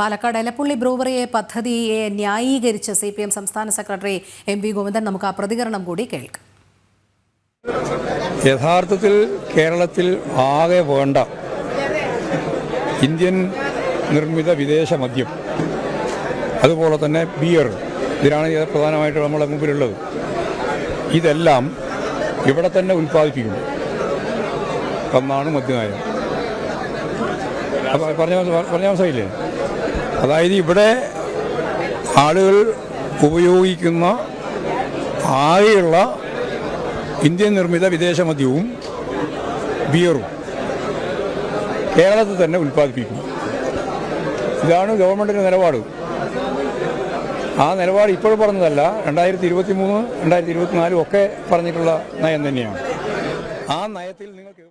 പാലക്കാട് എലപ്പുള്ളി ബ്രൂവറിയെ പദ്ധതിയെ ന്യായീകരിച്ച് സി പി എം സംസ്ഥാന സെക്രട്ടറി എം വി ഗോവിന്ദൻ നമുക്ക് ആ പ്രതികരണം കൂടി കേൾക്കാം. യഥാർത്ഥത്തിൽ കേരളത്തിൽ ആകെ വേണ്ട ഇന്ത്യൻ നിർമ്മിത വിദേശ മദ്യം അതുപോലെ തന്നെ ബിയർ. ഇതിനാണ് പ്രധാനമായിട്ട് നമ്മളെ മുമ്പിലുള്ളത്. ഇതെല്ലാം ഇവിടെ തന്നെ ഉൽപ്പാദിപ്പിക്കുന്നു. എന്നാണ് മദ്യനയം. അപ്പോൾ പറഞ്ഞ പറഞ്ഞ മനസ്സിലായില്ലേ? അതായത് ഇവിടെ ആളുകൾ ഉപയോഗിക്കുന്ന ആകെയുള്ള ഇന്ത്യൻ നിർമ്മിത വിദേശ മദ്യവും ബിയറും കേരളത്തിൽ തന്നെ ഉൽപ്പാദിപ്പിക്കും ഇതാണ് ഗവൺമെന്റിന്റെ നിലപാട്. ആ നിലപാട് ഇപ്പോൾ പറഞ്ഞതല്ല രണ്ടായിരത്തി ഇരുപത്തി മൂന്ന് രണ്ടായിരത്തി ഇരുപത്തിനാലും ഒക്കെ പറഞ്ഞിട്ടുള്ള നയം തന്നെയാണ്. ആ നയത്തിൽ നിങ്ങൾക്ക്